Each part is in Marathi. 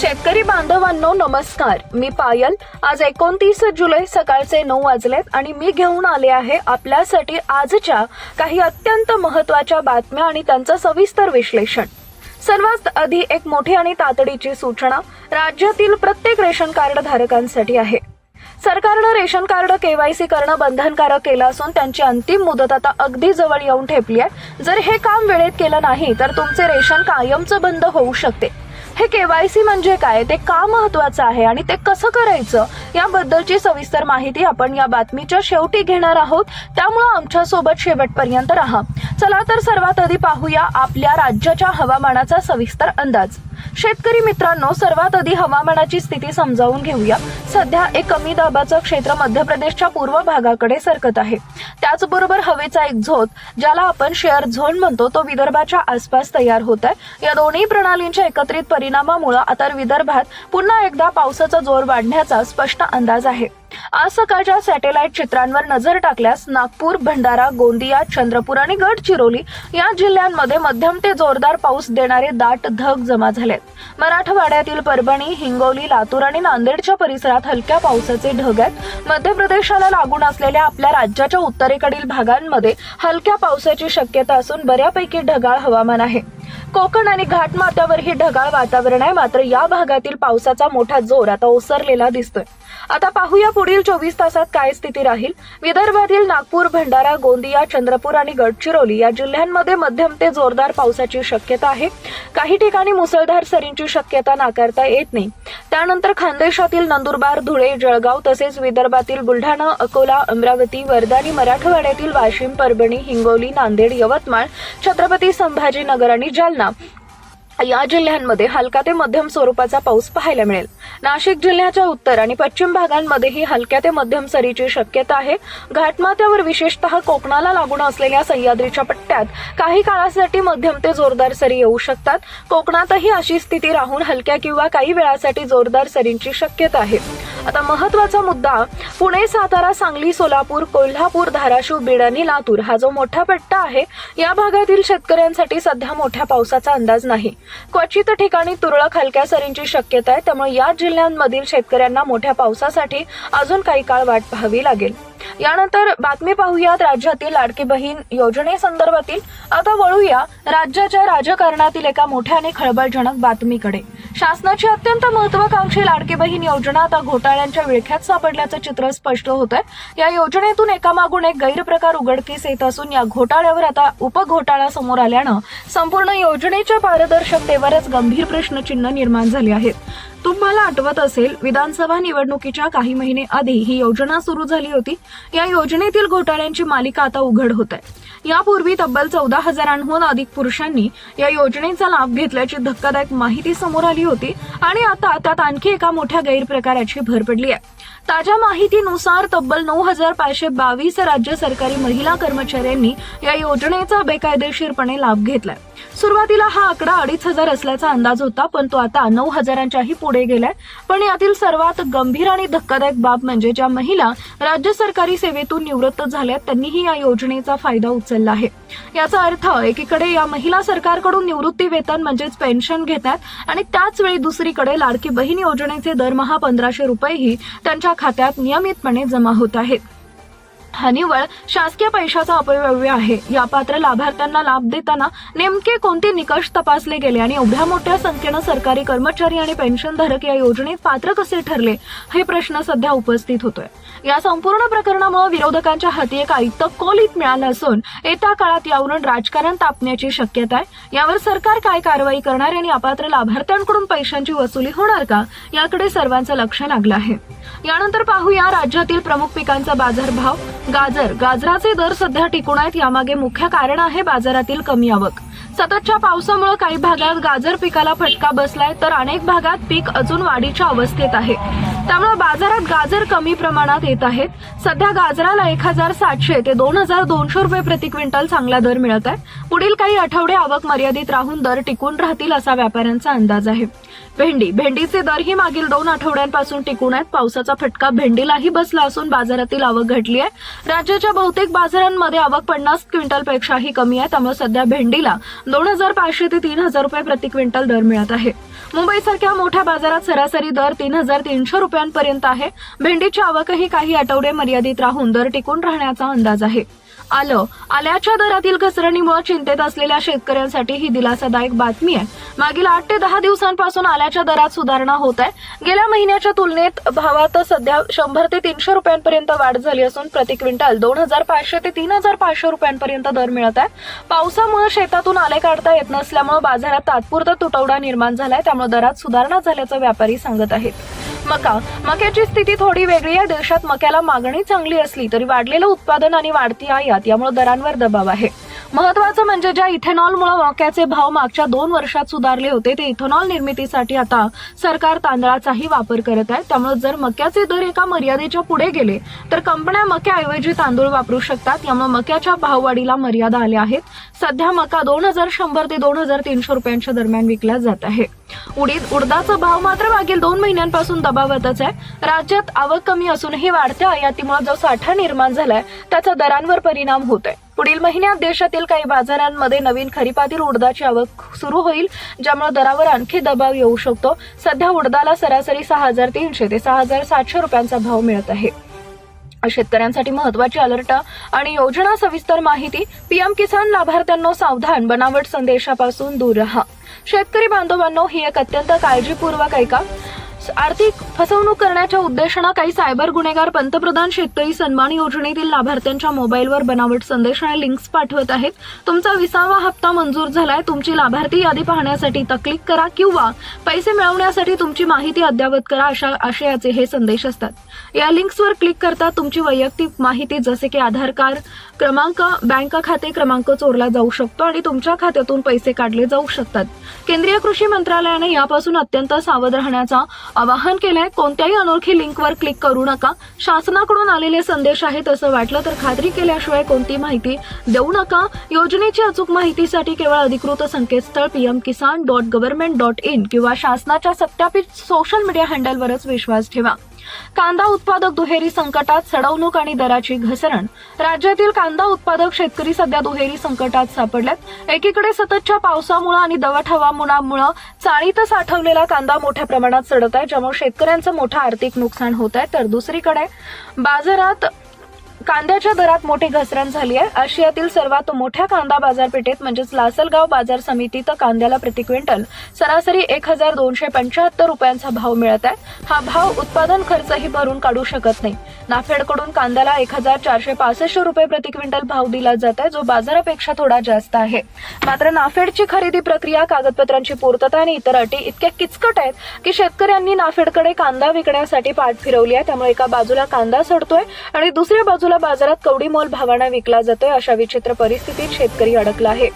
शेतकरी बांधवांनो नमस्कार. मी पायल. आज एकोणतीस जुलै सकाळचे नऊ वाजलेत आणि मी घेऊन आले आहे आपल्यासाठी आजच्या काही अत्यंत महत्त्वाच्या बातम्या आणि त्यांचं सविस्तर विश्लेषण. सर्वात आधी एक मोठी आणि तातडीची सूचना. राज्यातील प्रत्येक रेशन कार्ड धारकांसाठी आहे. सरकारनं रेशन कार्ड केवायसी करणं बंधनकारक केलं असून त्यांची अंतिम मुदत आता अगदी जवळ येऊन ठेपली आहे. जर हे काम वेळेत केलं नाही तर तुमचे रेशन कायमचं बंद होऊ शकते. हे केवायसी म्हणजे काय? ते का महत्वाचं आहे आणि ते कसं करायचं? याबद्दलची सविस्तर माहिती आपण या बातमीच्या शेवटी घेणार आहोत. त्यामुळं आमच्यासोबत शेवटपर्यंत राहा. चला तर सर्वात आधी पाहूया आपल्या राज्याच्या हवामानाचा सविस्तर अंदाज. शेतकरी मित्रांनो सर्वात आधी हवामानाची स्थिती समजावून घेऊया. सध्या एक कमी दाबाचं क्षेत्र मध्य प्रदेशच्या पूर्व भागाकडे सरकत आहे. त्याचबरोबर हवेचा एक झोत ज्याला आपण शेअर झोन म्हणतो तो विदर्भाच्या आसपास तयार होत आहे या दोन्ही प्रणालींच्या एकत्रित परिणामामुळे आता विदर्भात पुन्हा एकदा पावसाचा जोर वाढण्याचा स्पष्ट अंदाज आहे. आज सकाळच्या सॅटेलाइट चित्रांवर नजर टाकल्यास नागपूर भंडारा गोंदिया चंद्रपूर आणि गडचिरोली या जिल्ह्यांमध्ये मध्यम ते जोरदार पाऊस देणारे दाट ढग जमा झालेत. मराठवाड्यातील परभणी हिंगोली लातूर आणि नांदेडच्या परिसरात हलक्या पावसाचे ढग आहेत. मध्य प्रदेशाला लागून असलेल्या आपल्या राज्याच्या उत्तरेकडील भागांमध्ये हलक्या पावसाची शक्यता असून बऱ्यापैकी ढगाळ हवामान आहे. कोकण आणि घाटमाथ्यावरही ढगाळ वातावरण आहे. मात्र या भागातील पावसाचा मोठा जोर आता ओसरलेला दिसतोय. आता पाहूया पुढील चोवीस तासात काय स्थिती राहील. विदर्भातील नागपूर भंडारा गोंदिया चंद्रपूर आणि गडचिरोली या जिल्ह्यांमध्ये मध्यम ते जोरदार पावसाची शक्यता आहे. काही ठिकाणी मुसळधार सरींची शक्यता नाकारता येत नाही. त्यानंतर खानदेशातील नंदुरबार धुळे जळगाव तसेच विदर्भातील बुलढाणा अकोला अमरावती वर्धा आणि मराठवाड्यातील वाशिम परभणी हिंगोली नांदेड यवतमाळ छत्रपती संभाजीनगर आणि जालना या जिल्ह्यांमध्ये हलका ते मध्यम स्वरूपाचा पाऊस पाहायला मिळेल. नाशिक जिल्ह्याच्या उत्तर आणि पश्चिम भागांमध्येही हलक्या ते मध्यम सरीची शक्यता आहे. घाटमाथ्यावर विशेषतः कोकणाला लागून असलेल्या सह्याद्रीच्या पट्ट्यात काही काळासाठी मध्यम ते जोरदार सरी येऊ शकतात. कोकणातही अशी स्थिती राहून हलक्या किंवा काही वेळासाठी जोरदार सरींची शक्यता आहे. आता महत्त्वाचा मुद्दा पुणे सातारा सांगली सोलापूर कोल्हापूर धाराशिव बीड आणि लातूर हा जो मोठा पट्टा आहे या भागातील शेतकऱ्यांसाठी सध्या मोठ्या पावसाचा अंदाज नाही. क्वचित ठिकाणी तुरळक हलक्या सरींची शक्यता आहे त्यामुळे या जिल्ह्यांमधील शेतकऱ्यांना मोठ्या पावसासाठी अजून काही काळ वाट पाहावी लागेल. यानंतर बातमी पाहूयात राज्यातील लाडकी बहीण योजनेसंदर्भातील. आता वळूया राज्याच्या राजकारणातील एका मोठ्या आणि खळबळजनक बातमीकडे. शासनाची अत्यंत महत्वाकांक्षी लाडकी बहीण योजना आता घोटाळ्यांच्या विळख्यात सापडल्याचं चित्र स्पष्ट होत आहे या योजनेतून एकामागून एक गैरप्रकार उघडकीस येत असून या घोटाळ्यावर आता उपघोटाळा समोर आल्यानं संपूर्ण योजनेच्या पारदर्शकतेवरच गंभीर प्रश्नचिन्ह निर्माण झाले आहेत. तुम्हाला आठवत असेल विधानसभा निवडणुकीच्या काही महिने आधी ही योजना सुरू झाली होती. या योजनेतील घोटाळ्यांची मालिका आता उघड होत आहे यापूर्वी तब्बल चौदा हजारांहून अधिक पुरुषांनी या योजनेचा लाभ घेतल्याची धक्कादायक माहिती समोर आली होती आणि आता त्यात आणखी एका मोठ्या गैरप्रकाराची भर पडली आहे. ताज्या माहितीनुसार तब्बल नऊ हजार पाचशे बावीस राज्य सरकारी महिला कर्मचाऱ्यांनी या योजनेचा बेकायदेशीरपणे लाभ घेतलाय. सुरुवातीला हा आकडा अडीच हजार असल्याचा अंदाज होता पण तो आता नऊ हजारांच्याही पुढे गेलाय. पण यातील सर्वात गंभीर आणि धक्कादायक बाब म्हणजे ज्या महिला राज्य सरकारी सेवेतून निवृत्त झाल्या त्यांनीही या योजनेचा फायदा उचलला आहे. याचा अर्थ एकीकडे या महिला सरकारकडून निवृत्ती वेतन म्हणजेच पेन्शन घेतात आणि त्याच वेळी दुसरीकडे लाडकी बहीण योजनेचे दरमहा पंधराशे रुपयेही त्यांच्या खात्यात नियमितपणे जमा होत आहेत. हा निवळ शासकीय पैशाचा अपव्यय आहे. या पात्र लाभार्थ्यांना लाभ देताना नेमके कोणते निकष तपासले गेले आणि एवढ्या मोठ्या संख्येनं सरकारी कर्मचारी आणि पेन्शनधारक या योजनेत पात्र कसे ठरले? हे प्रश्न सध्या उपस्थित होतोय. या संपूर्ण प्रकरणामुळे विरोधकांच्या हाती एक आयुक्त कोलीत मिळालं असून येत्या काळात यावरून राजकारण तापण्याची शक्यता आहे. यावर सरकार काय कारवाई करणार आणि अपात्र लाभार्थ्यांकडून पैशांची वसुली होणार का? याकडे सर्वांचं लक्ष लागलं आहे. यानंतर पाहूया राज्यातील प्रमुख पिकांचा बाजारभाव. गाजर गाजराचे दर सध्या टिकून आहेत. यामागे मुख्य कारण आहे बाजारातील कमी आवक. सततच्या पावसामुळे काही भागात गाजर पिकाला फटका बसलाय तर अनेक भागात पीक अजून वाढीच्या अवस्थेत आहे. त्यामुळे बाजारात गाजर कमी प्रमाणात येत आहेत. सध्या गाजराला एक हजार सातशे ते दोन हजार दोनशे रुपये प्रति क्विंटल चांगला दर मिळत आहे. पुढील काही आठवडे आवक मर्यादित राहून दर टिकून राहतील असा व्यापाऱ्यांचा अंदाज आहे. भेंडी भेंडीचे दरही मागील दोन आठवड्यांपासून टिकून आहेत. पावसाचा फटका भेंडीलाही बसला असून बाजारातील आवक घटली आहे. राज्याच्या बहुतेक बाजारांमध्ये आवक पन्नास क्विंटल पेक्षाही कमी आहे. त्यामुळे सध्या भेंडीला दोन हजार पाचशे ते तीन हजार रुपये प्रति क्विंटल दर मिळत आहे. मुंबईसारख्या मोठ्या बाजारात सरासरी दर तीन हजार तीनशे रुपयांपर्यंत आहे. भेंडीची आवकही काही आठवडे मर्यादित राहून दर टिकून राहण्याचा अंदाज आहे. आलं. आल्याच्या दरातील घसरणीमुळे चिंतेत असलेल्या शेतकऱ्यांसाठी ही दिलासादायक बातमी आहे. मागील आठ ते दहा दिवसांपासून आल्याच्या दरात सुधारणा होत आहे. गेल्या महिन्याच्या तुलनेत भावात सध्या शंभर ते तीनशे रुपयांपर्यंत वाढ झाली असून प्रति क्विंटल दोन हजार पाचशे ते तीन हजार पाचशे रुपयांपर्यंत दर मिळत आहे. पावसामुळे शेतातून आले काढता येत नसल्यामुळे बाजारात तात्पुरता तुटवडा निर्माण झालाय. त्यामुळे दरात सुधारणा झाल्याचं व्यापारी सांगत आहेत. मका. मक्याची स्थिती थोडी वेगळी आहे. देशात मक्याला मागणी चांगली असली तरी वाढलेलं उत्पादन आणि वाढती आयात यामुळे दरांवर दबाव आहे. महत्वाचं म्हणजे ज्या इथेनॉलमुळे मक्याचे भाव मागच्या दोन वर्षात सुधारले होते ते इथेनॉल निर्मितीसाठी आता सरकार तांदळाचाही वापर करत आहे. त्यामुळे जर मक्याचे दर एका मर्यादेच्या पुढे गेले तर कंपन्या मक्याऐवजी तांदूळ वापरू शकतात. यामुळे मक्याच्या भाववाढीला मर्यादा आल्या आहेत. सध्या मका दोन हजार शंभर ते दोन हजार तीनशे रुपयांच्या दरम्यान विकला जात आहे. उडीद उडदाचा भाव मात्र मागील दोन महिन्यांपासून दबावतच आहे. राज्यात आवक कमी असूनही वाढत्या आयातीमुळे जो साठा निर्माण झालाय त्याचा दरांवर परिणाम होत आहे पुढील महिन्यात देशातील काही बाजारांमध्ये नवीन खरीपातील उडदाची आवक सुरू होईल ज्यामुळे दरावर आणखी दबाव येऊ शकतो. सध्या उडदाला सरासरी सहा हजार तीनशे ते सहा हजार सातशे रुपयांचा भाव मिळत आहे. शेतकऱ्यांसाठी महत्वाची अलर्ट आणि योजना सविस्तर माहिती पीएम किसान लाभार्थ्यांनो सावधान बनावट संदेशापासून दूर राहा. शेतकरी बांधवांनो ही एक अत्यंत काळजीपूर्वक ऐका. आर्थिक फसवणूक करण्याच्या उद्देशानं काही सायबर गुन्हेगार पंतप्रधान शेतकरी सन्मान योजनेतील लाभार्थ्यांच्या मोबाईलवर बनावट संदेश आणि लिंक्स पाठवत आहेत. तुमचा विसावा हप्ता मंजूर झालाय. तुमची लाभार्थी यादी पाहण्यासाठी तक्लिक करा किंवा पैसे मिळवण्यासाठी तुमची माहिती अद्ययावत करा अशा आशयाचे हे संदेश असतात. या लिंक्सवर क्लिक करता तुमची वैयक्तिक माहिती जसे की आधार कार्ड क्रमांक बँक खाते क्रमांक चोरला जाऊ शकतो आणि तुमच्या खात्यातून पैसे काढले जाऊ शकतात. केंद्रीय कृषी मंत्रालयाने यापासून अत्यंत सावध राहण्याचा आवाहन केलंय. कोणत्याही अनोळखी लिंकवर क्लिक करू नका. शासनाकडून आलेले संदेश आहेत असं वाटलं तर खात्री केल्याशिवाय कोणती माहिती देऊ नका. योजनेची अचूक माहितीसाठी केवळ अधिकृत संकेतस्थळ PM Kisan dot government dot in किंवा शासनाच्या सत्यापित सोशल मीडिया हँडलवरच विश्वास ठेवा. कांदा उत्पादक दुहेरी संकटात सडवणूक आणि दराची घसरण. राज्यातील कांदा उत्पादक शेतकरी सध्या दुहेरी संकटात सापडल्यात. एकीकडे सततच्या पावसामुळे आणि दवट हवामानामुळे चाळीत साठवलेला कांदा मोठ्या प्रमाणात सडत आहे ज्यामुळे शेतकऱ्यांचं मोठं आर्थिक नुकसान होत आहे. तर दुसरीकडे बाजारात कांद्याच्या दरात मोठी घसरण झाली आहे. आशियातील सर्वात मोठ्या कांदा बाजारपेठेत म्हणजेच लासलगाव बाजार समितीत कांद्याला प्रति क्विंटल सरासरी एक हजार दोनशे पंच्याहत्तर रुपयांचा भाव मिळत आहे. हा भाव उत्पादन खर्चही भरून काढू शकत नाही. नाफेडकडून कांद्याला एक हजार चारशे पासष्ट रुपये प्रति क्विंटल भाव दिला जात आहे जो बाजारापेक्षा थोडा जास्त आहे. मात्र नाफेडची खरेदी प्रक्रिया कागदपत्रांची पूर्तता आणि इतर अटी इतक्या किचकट आहेत की शेतकऱ्यांनी नाफेडकडे कांदा विकण्यासाठी पाठ फिरवली आहे. त्यामुळे एका बाजूला कांदा सडतोय आणि दुसऱ्या बाजूला बाजारात कवडी मोल भावानं विकला जातोय अशा विचित्र परिस्थितीत शेतकरी अडकला आहे.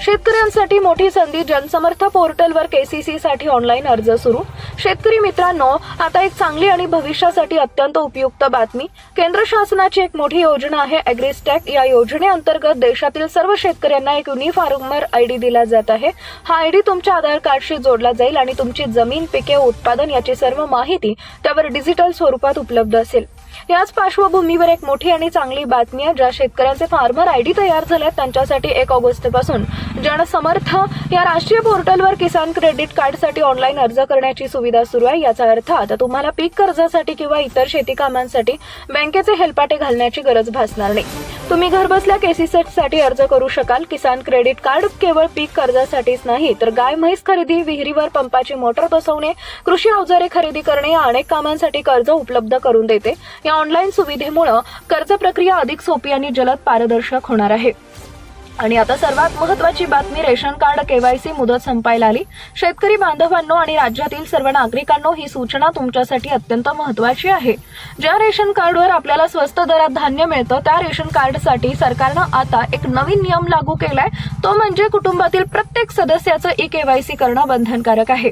शेतकऱ्यांसाठी मोठी संधी जनसमर्थ पोर्टलवर केसीसी साठी ऑनलाईन अर्ज सुरू. शेतकरी मित्रांनो आता एक चांगली आणि भविष्यासाठी अत्यंत उपयुक्त बातमी. केंद्र शासनाची एक मोठी योजना आहे अॅग्रिस्टॅक या योजनेअंतर्गत देशातील सर्व शेतकऱ्यांना एक युनिफॉर्मर आयडी दिला जात आहे. हा आयडी तुमच्या आधार कार्डशी जोडला जाईल आणि तुमची जमीन पिके उत्पादन याची सर्व माहिती त्यावर डिजिटल स्वरूपात उपलब्ध असेल. याच पार्श्वभूमीवर एक मोठी आणि चांगली बातमी आहे. ज्या शेतकऱ्यांचे फार्मर आयडी तयार झाल्यात त्यांच्यासाठी एक ऑगस्टपासून. जनसमर्थ या राष्ट्रीय पोर्टलवर किसान क्रेडिट कार्डसाठी ऑनलाईन अर्ज करण्याची सुविधा सुरू आहे. याचा अर्थ आता तुम्हाला पीक कर्जासाठी किंवा इतर शेती कामांसाठी बँकेचे हेलपाटे घालण्याची गरज भासणार नाही. तुम्ही घरबसल्या केसीसेटसाठी अर्ज करू शकाल. किसान क्रेडिट कार्ड केवळ पीक कर्जासाठीच नाही तर गाय म्हैस खरेदी विहिरीवर पंपाची मोटर बसवणे कृषी अवजारे खरेदी करणे या अनेक कामांसाठी कर्ज उपलब्ध करून देते. या ऑनलाईन सुविधेमुळे कर्ज प्रक्रिया अधिक सोपी आणि जलद पारदर्शक होणार आहे. आणि आता सर्वात महत्वाची बातमी रेशन कार्ड केवायसी मुदत संपायला आली. शेतकरी बांधवांनो आणि राज्यातील सर्व नागरिकांनो ही सूचना तुमच्यासाठी अत्यंत महत्वाची आहे. ज्या रेशन कार्डवर आपल्याला स्वस्त दरात धान्य मिळतं त्या रेशन कार्डसाठी सरकारनं आता एक नवीन नियम लागू केलाय. तो म्हणजे कुटुंबातील प्रत्येक सदस्याचं ई केवायसी करणं बंधनकारक आहे.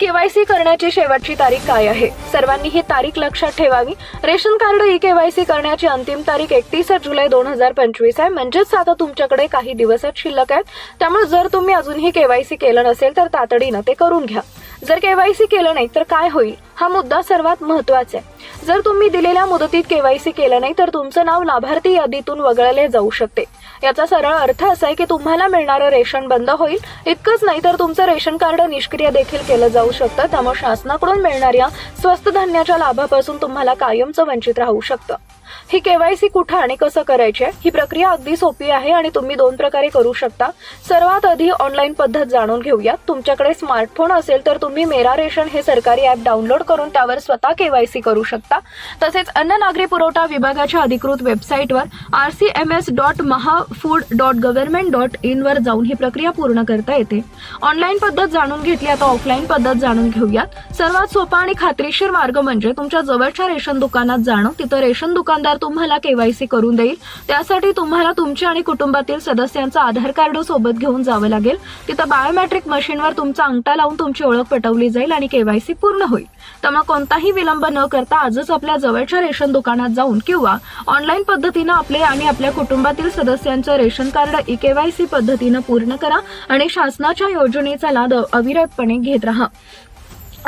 केवायसी करण्याची शेवटची तारीख काय आहे? सर्वांनी ही तारीख लक्षात ठेवावी. रेशन कार्ड ई केवायसी करण्याची अंतिम तारीख एकतीस जुलै दोन हजार पंचवीस आहे. म्हणजेच आता तुमच्याकडे काही दिवसच शिल्लक आहेत. त्यामुळे जर तुम्ही अजूनही केवायसी केलं नसेल तर तातडीनं ते करून घ्या. जर केवायसी केलं नाही तर काय होईल? हा मुद्दा सर्वात महत्त्वाचा आहे. जर तुम्ही दिलेल्या मुदतीत केवायसी केलं नाही तर तुमचं नाव लाभार्थी यादीतून वगळले जाऊ शकते. याचा सरळ अर्थ असा आहे की तुम्हाला मिळणारं रेशन बंद होईल. इतकंच नाही तर तुमचं रेशन कार्ड निष्क्रिय देखील केलं जाऊ शकतं. त्यामुळे शासनाकडून मिळणाऱ्या स्वस्त धान्याच्या लाभापासून तुम्हाला कायमचं वंचित राहू शकतं. ही केवायसी कुठं आणि कसं करायची ही प्रक्रिया अगदी सोपी आहे आणि तुम्ही दोन प्रकारे करू शकता. सर्वात आधी ऑनलाईन पद्धत जाणून घेऊया तुमच्याकडे स्मार्टफोन असेल तर तुम्ही मेरा रेशन हे सरकारी ॲप डाउनलोड करून त्यावर स्वतः केवायसी करू शकता. तसेच अन्न नागरी पुरवठा विभागाच्या अधिकृत वेबसाईटवर R C M S dot Maha food dot government dot इनवर जाऊन ही प्रक्रिया पूर्ण करता येते. ऑनलाईन पद्धत जाणून घेतली आता ऑफलाईन पद्धत जाणून घेऊयात. सर्वात सोपा आणि खात्रीशीर मार्ग म्हणजे तुमच्या जवळच्या रेशन दुकानात जाणं. तिथं रेशन दुकान दुकानदार तुम्हाला केवायसी करून देईल. त्यासाठी तुम्हाला तुमच्या आणि कुटुंबातील सदस्यांचं आधार कार्ड सोबत घेऊन जावं लागेल. तिथं बायोमेट्रिक मशीनवर तुमचा अंगठा लावून तुमची ओळख पटवली जाईल आणि केवायसी पूर्ण होईल. त्यामुळे कोणताही विलंब न करता आजच आपल्या जवळच्या रेशन दुकानात जाऊन किंवा ऑनलाईन पद्धतीनं आपले आणि आपल्या कुटुंबातील सदस्यांचं रेशन कार्ड ई केवायसी पद्धतीनं पूर्ण करा आणि शासनाच्या योजनेचा लाभ अविरतपणे घेत राहा.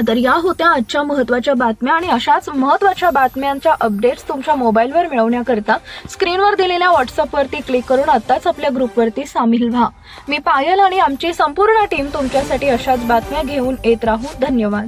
तर या होत्या आजच्या महत्त्वाच्या बातम्या आणि अशाच महत्त्वाच्या बातम्यांच्या अपडेट्स तुमच्या मोबाईलवर मिळवण्याकरता स्क्रीनवर दिलेल्या व्हॉट्सअपवरती क्लिक करून आत्ताच आपल्या ग्रुपवरती सामील व्हा. मी पायल आणि आमची संपूर्ण टीम तुमच्यासाठी अशाच बातम्या घेऊन येत राहू. धन्यवाद.